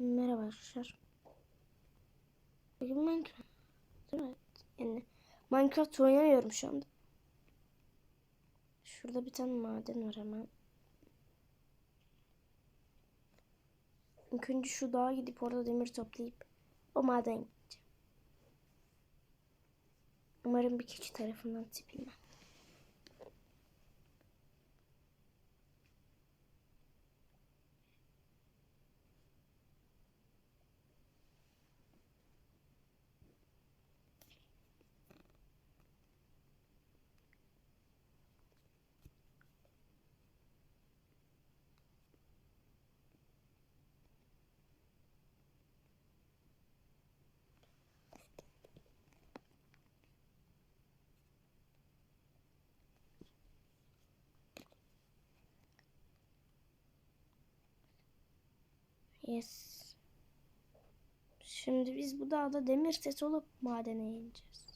Merhaba arkadaşlar. Bugün Minecraft. Mi? Yani Minecraft oynamıyorum şu anda. Şurada bir tane maden var hemen. İlk önce şu dağa gidip orada demir toplayıp o maden gideceğim. Umarım bir keçi tarafından tipeyim. Yes. Şimdi biz bu dağda demir set olup madene ineceğiz.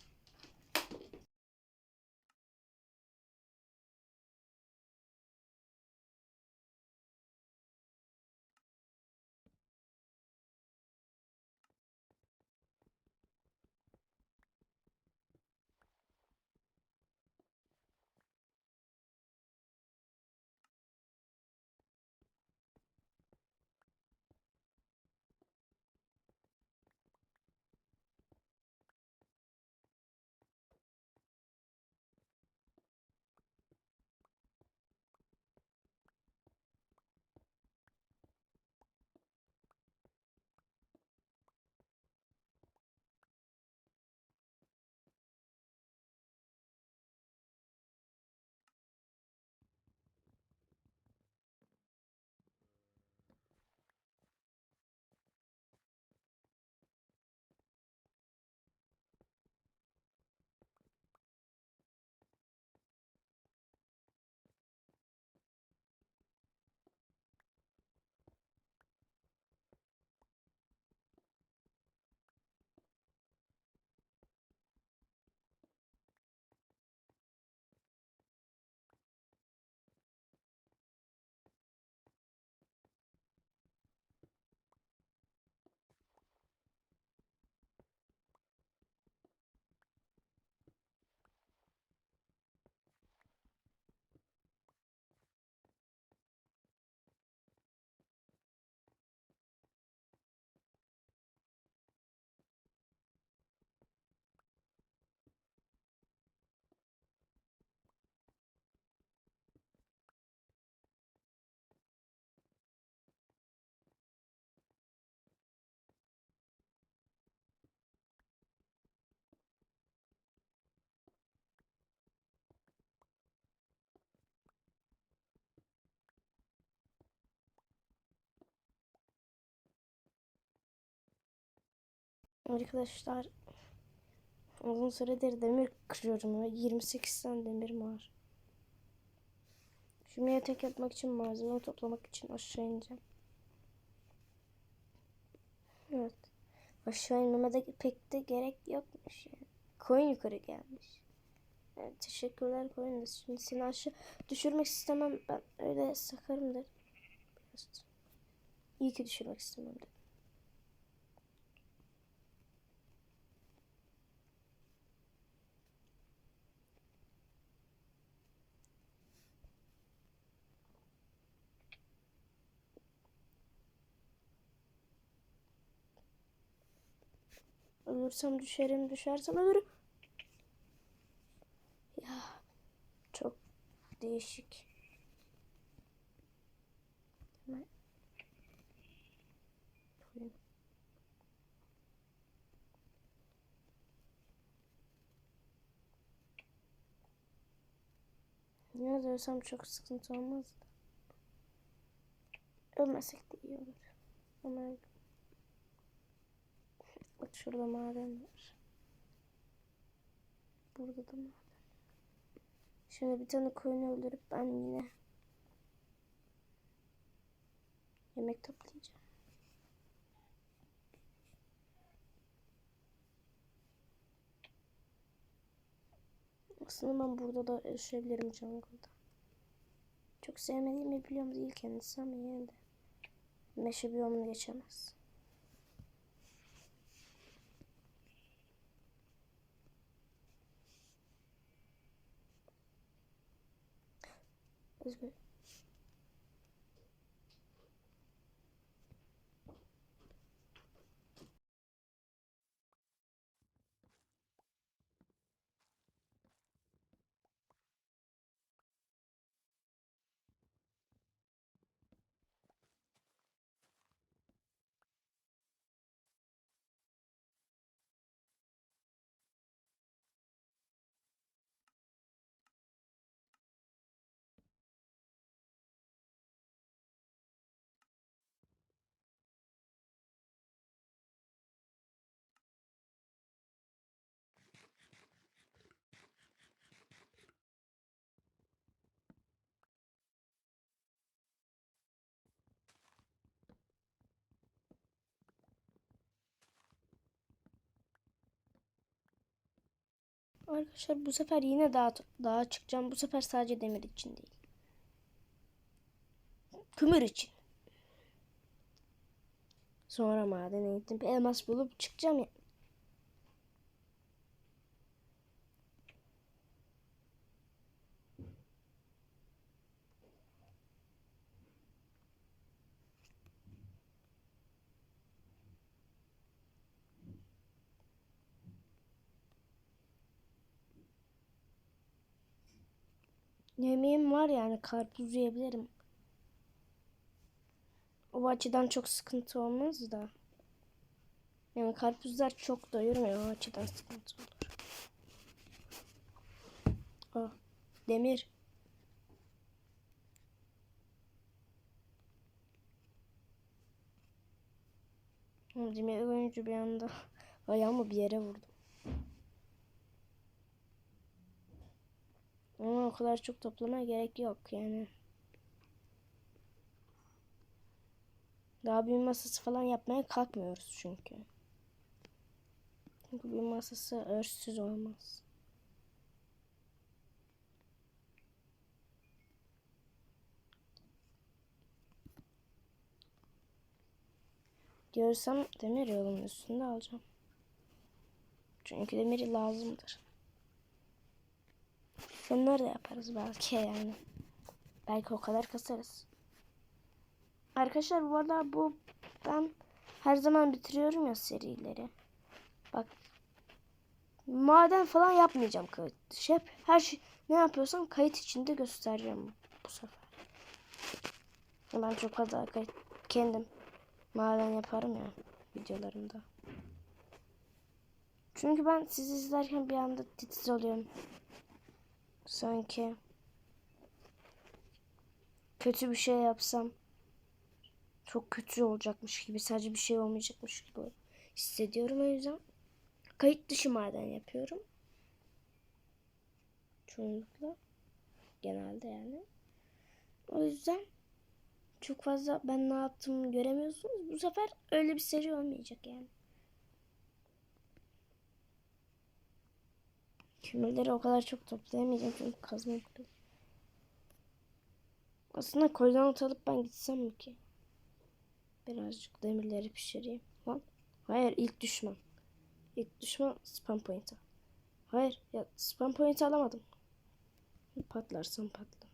Arkadaşlar uzun süredir demir kırıyorum ve 28 tane demirim var. Şimdi yatak yapmak için malzeme toplamak için aşağı ineceğim. Evet. Aşağı inmeme de pek de gerek yokmuş yani. Koyun yukarı gelmiş. Evet, teşekkürler koyun şimdi seni aşağı düşürmek istemem ben öyle sakarımdır. Biraz. İyi ki düşürmek istemem de. Ölürsem düşerim, düşersem ölürüm. Ya çok değişik. Hemen koyayım. Yine de ölsem çok sıkıntı olmaz. Ölmesek de iyi olur. Ama Bak şurada maden var. Burada da maden. Şimdi bir tane koyun öldürüp ben yine yemek toplayacağım. Aslında ben burada da yaşayabilirim jungle'da. Çok sevmediğimi biliyorum değil kendisi ama yine de meşe biyomunu geçemez. Özgür. Arkadaşlar bu sefer yine daha daha çıkacağım. Bu sefer sadece demir için değil. Kömür için. Sonra madene gittim. Bir elmas bulup çıkacağım ya. Yemeğim var yani karpuz yiyebilirim. O açıdan çok sıkıntı olmaz da. Yani karpuzlar çok doyurmuyor o açıdan sıkıntı olur. Ah, demir. Demir oyuncu bir anda ayağımı bir yere vurdum. Ama o kadar çok toplamaya gerek yok yani. Daha büyük masası falan yapmaya kalkmıyoruz çünkü. Çünkü bir masası örssüz olmaz. Görsem demir yolumun üstünde alacağım. Çünkü demiri lazımdır. Şunları da yaparız belki yani. Belki o kadar kasarız. Arkadaşlar bu arada bu ben her zaman bitiriyorum ya serileri. Bak maden falan yapmayacağım kayıt. Hep her şey ne yapıyorsam kayıt içinde göstereceğim bu sefer. Ben çok fazla kayıt kendim maden yaparım ya videolarımda. Çünkü ben sizi izlerken bir anda titiz oluyorum. Sanki kötü bir şey yapsam çok kötü olacakmış gibi sadece bir şey olmayacakmış gibi hissediyorum o yüzden kayıt dışı maden yapıyorum. Çoğunlukla genelde yani. O yüzden çok fazla ben ne yaptığımı göremiyorsunuz. Bu sefer öyle bir seri olmayacak yani. Kömürleri o kadar çok toplayamayacağım çünkü kazma yapıyorum. Aslında koordinat alıp ben gitsem mi ki? Birazcık demirleri pişireyim. Lan. Hayır ilk düşman. İlk düşman spam point. Hayır ya spam point alamadım. Patlarsam patla.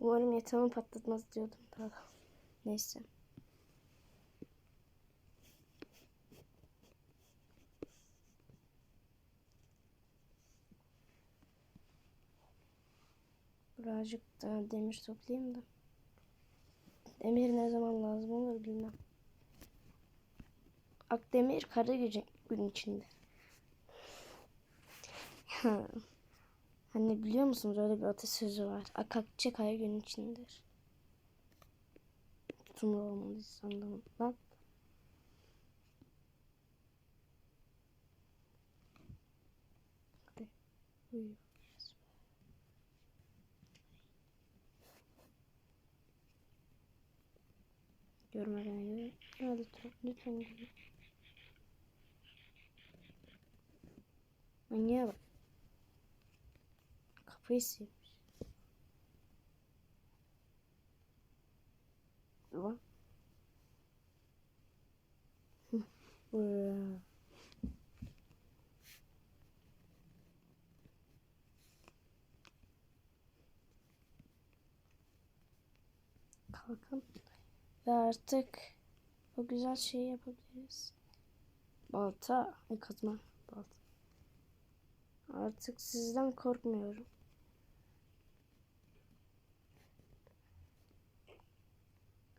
Umarım yatağımı patlatmaz diyordum. Daha. Neyse. Birazcık daha demir toplayayım da. Demir ne zaman lazım olur bilmem. Akdemir kara gücü, gün içinde. hani biliyor musunuz öyle bir atasözü var. Akakçı kara gün içindedir. Tutumlu olmalıyız sandım. Lan. Hadi. Uyu. Yorumlara göre. Lütfen. Lütfen. Manyağa bak. Kafayı sıyırmış. Bak. Buraya. Kalkalım. Ve artık o güzel şeyi yapabiliriz. Balta, kazma, balta. Artık sizden korkmuyorum.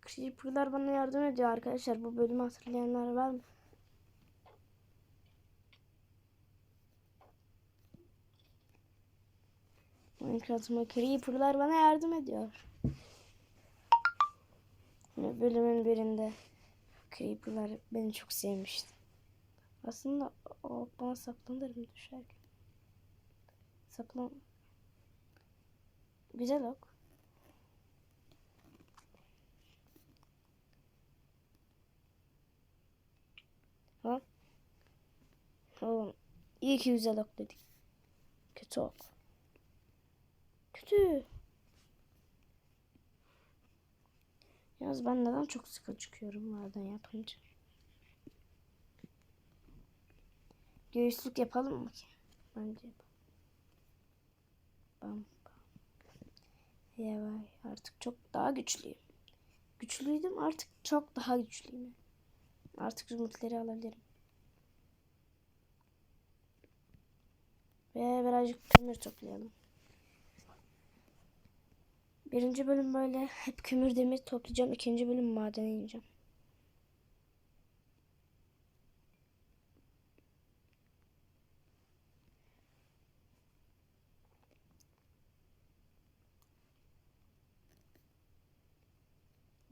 Creeper'lar bana yardım ediyor arkadaşlar. Bu bölümü hatırlayanlar var mı? Minecraft'ıma Creeper'lar bana yardım ediyor. Bölümün birinde Creeper'lar beni çok sevmişti. Aslında o bana saplanırım düşerken. Saplan... Güzel ok. Ha? Oğlum iyi ki güzel ok dedik. Kötü ok. Kötü. Yalnız ben neden çok sıkı çıkıyorum maden yapınca? Göğüslük yapalım mı ki? Bence yapalım. Bam bam. Ya vay artık çok daha güçlüyüm. Güçlüydüm artık çok daha güçlüyüm. Artık zümrütleri alabilirim. Ve birazcık kömür toplayalım. Birinci bölüm böyle hep kömür demir toplayacağım. İkinci bölüm madene ineceğim.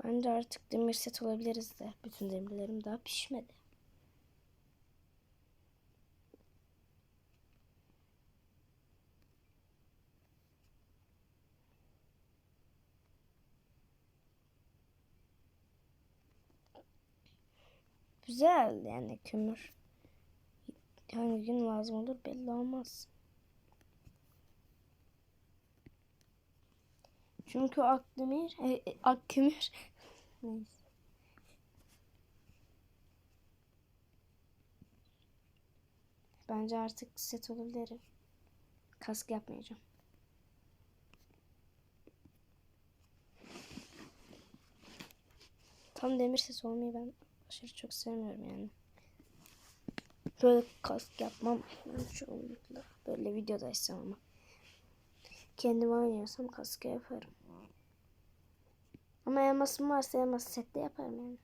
Bence artık demir set olabiliriz de. Bütün demirlerim daha pişmedi. Güzel yani kömür. Hangi gün lazım olur belli olmaz. Çünkü akdemir, e, e. Neyse. Bence artık set olabilirim. Kask yapmayacağım. Tam demir olmayı ben aşırı çok sevmiyorum yani. Böyle kask yapmam çoğunlukla. Böyle videodaysam ama. Kendim oynuyorsam kaskı yaparım. Ama elmasım varsa elmas sette yaparım yani.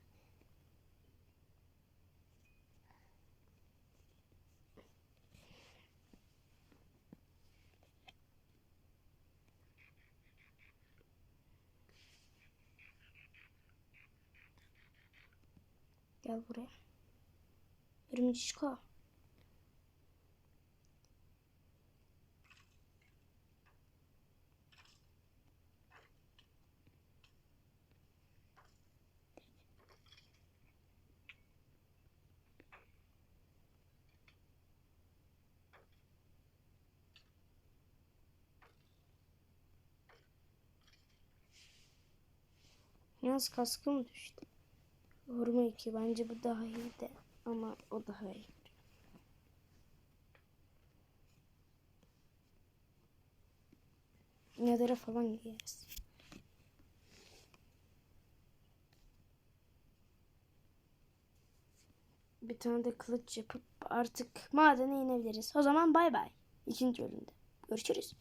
Gel buraya. Örümcişko. Yalnız kaskı mı düştü? Vurma 2 bence bu daha iyi de ama o daha iyi. Nether'a falan gideriz. Bir tane de kılıç yapıp artık madene inebiliriz. O zaman bay bay. İkinci bölümde. Görüşürüz.